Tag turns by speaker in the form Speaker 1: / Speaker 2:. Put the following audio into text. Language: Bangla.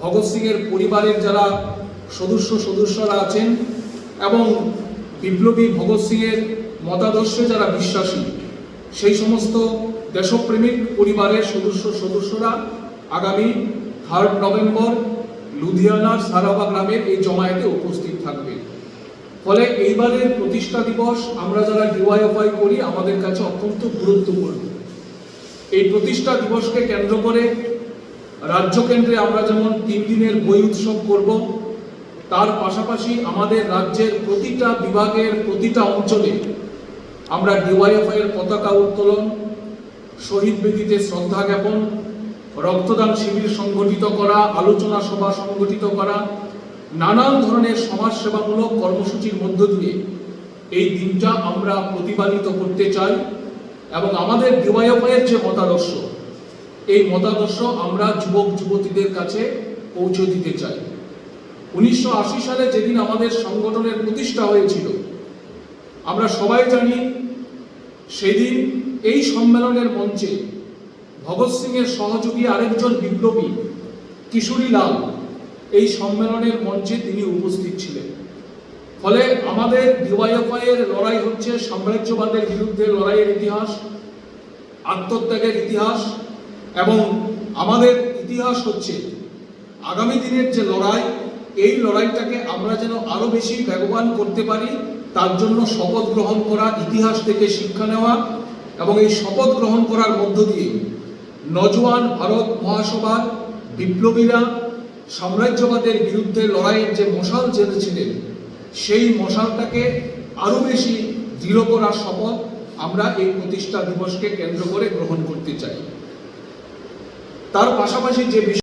Speaker 1: ভগৎ সিংয়ের পরিবারের যারা সদস্য, সদস্যরা আছেন এবং বিপ্লবী ভগৎ সিংয়ের মতাদর্শে যারা বিশ্বাসী, সেই সমস্ত দেশপ্রেমিক পরিবারের সদস্য, সদস্যরা আগামী থার্ড নভেম্বর লুধিয়ানার সারাবা গ্রামের এই জমায়েতে উপস্থিত থাকবে। ফলে এইবারের প্রতিষ্ঠা দিবস আমরা যারা ডিওয়াইএফআই করি, আমাদের কাছে অত্যন্ত গুরুত্বপূর্ণ। এই প্রতিষ্ঠা দিবসকে কেন্দ্র করে রাজ্য কেন্দ্রে আমরা যেমন তিন দিনের বই উৎসব করব, তার পাশাপাশি আমাদের রাজ্যের প্রতিটা বিভাগের প্রতিটা অঞ্চলে আমরা ডিওয়াইএফআই এর পতাকা উত্তোলন, শহীদ বেদিতে শ্রদ্ধা জ্ঞাপন, রক্তদান শিবির সংগঠিত করা, আলোচনা সভা সংগঠিত করা, নানান ধরনের সমাজসেবামূলক কর্মসূচির মধ্য দিয়ে এই দিনটা আমরা প্রতিপালিত করতে চাই। এবং আমাদের ডিওয়াইএফআই যে মতাদর্শ, এই মতাদর্শ আমরা যুবক, যুবতীদের কাছে পৌঁছে দিতে চাই। উনিশশো আশি সালে যেদিন আমাদের সংগঠনের প্রতিষ্ঠা হয়েছিল, আমরা সবাই জানি সেদিন এই সম্মেলনের মঞ্চে ভগৎ সিং এর সহযোগী আরেকজন বিপ্লবী, কিশোরী লাল, এই সম্মেলনের মঞ্চে তিনি উপস্থিত ছিলেন। ফলে আমাদের ডিওয়াইএফআই এর লড়াই হচ্ছে সাম্রাজ্যবাদের বিরুদ্ধে লড়াইয়ের ইতিহাস, আত্মত্যাগের ইতিহাস এবং আমাদের ইতিহাস হচ্ছে আগামী দিনের যে লড়াই, এই লড়াইটাকে আমরা যেন আরও বেশি বেগবান করতে পারি, তার জন্য শপথ গ্রহণ করা, ইতিহাস থেকে শিক্ষা নেওয়া এবং এই শপথ গ্রহণ করার মধ্য দিয়ে নজওয়ান ভারত মহাসভার বিপ্লবীরা সাম্রাজ্যবাদের বিরুদ্ধে লড়াইয়ের যে মশাল জেনেছিলেন সেই মশালটাকে আরও বেশি দৃঢ় করার শপথ আমরা এই প্রতিষ্ঠা দিবসকে কেন্দ্র করে গ্রহণ করতে চাই। তার পাশাপাশি যে